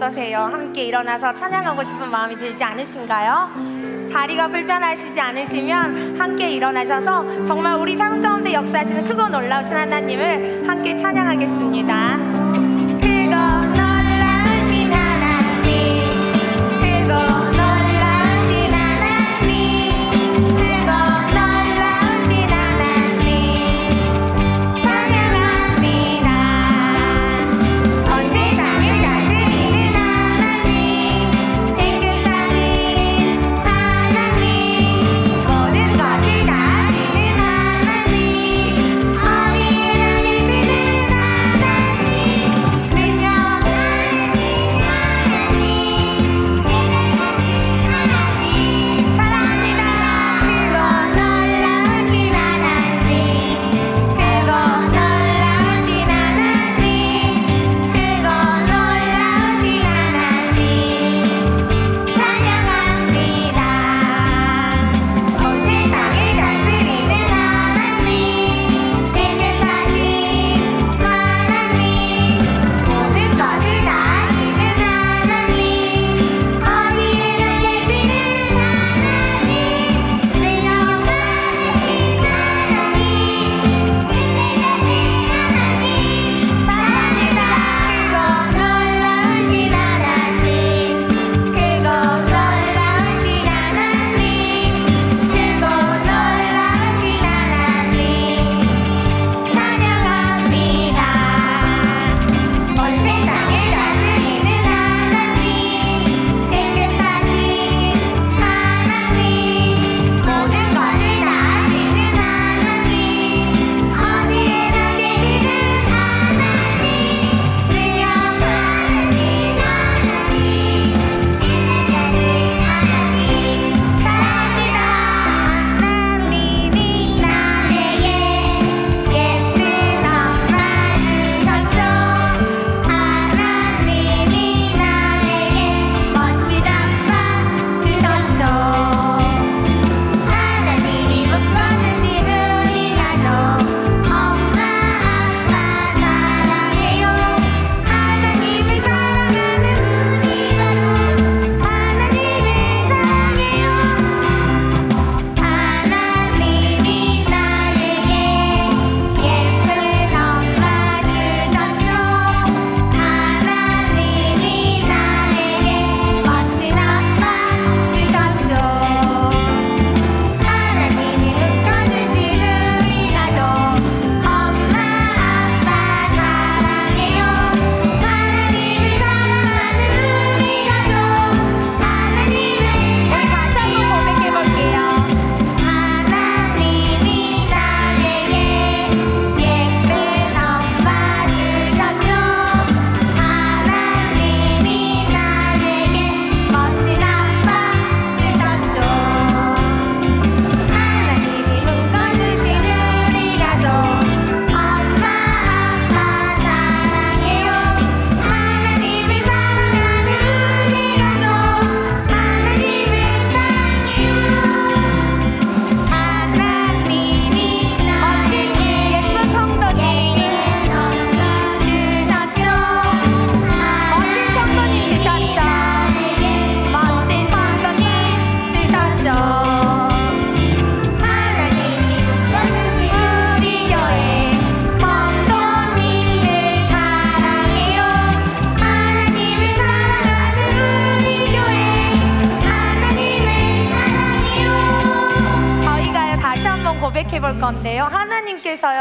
어떠세요? 함께 일어나서 찬양하고 싶은 마음이 들지 않으신가요? 다리가 불편하시지 않으시면 함께 일어나셔서 정말 우리 삶 가운데 역사하시는 크고 놀라우신 하나님을 함께 찬양하겠습니다.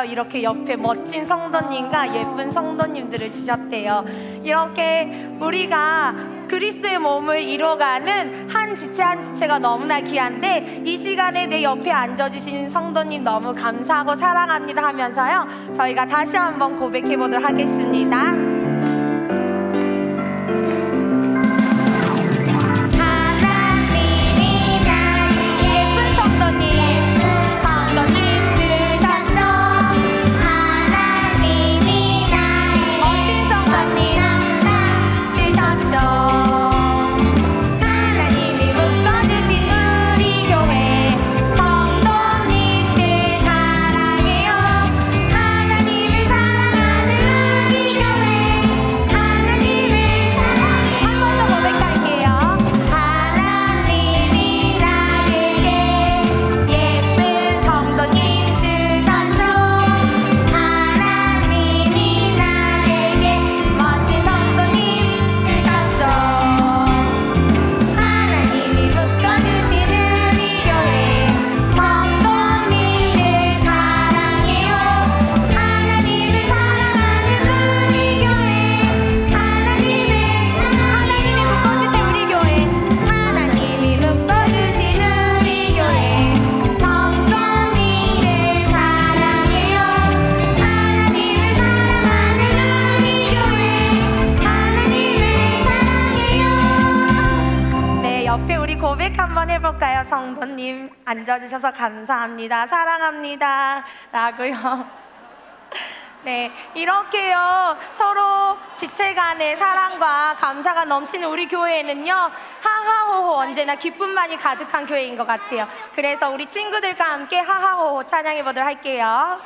이렇게 옆에 멋진 성도님과 예쁜 성도님들을 주셨대요. 이렇게 우리가 그리스도의 몸을 이루어가는 한 지체 한 지체가 너무나 귀한데 이 시간에 내 옆에 앉아주신 성도님 너무 감사하고 사랑합니다 하면서요. 저희가 다시 한번 고백해 보도록 하겠습니다. 해볼까요? 성도님 앉아주셔서 감사합니다. 사랑합니다. 라고요. 네, 이렇게요. 서로 지체 간의 사랑과 감사가 넘치는 우리 교회에는요. 하하호호 언제나 기쁨만이 가득한 교회인 것 같아요. 그래서 우리 친구들과 함께 하하호호 찬양해 보도록 할게요.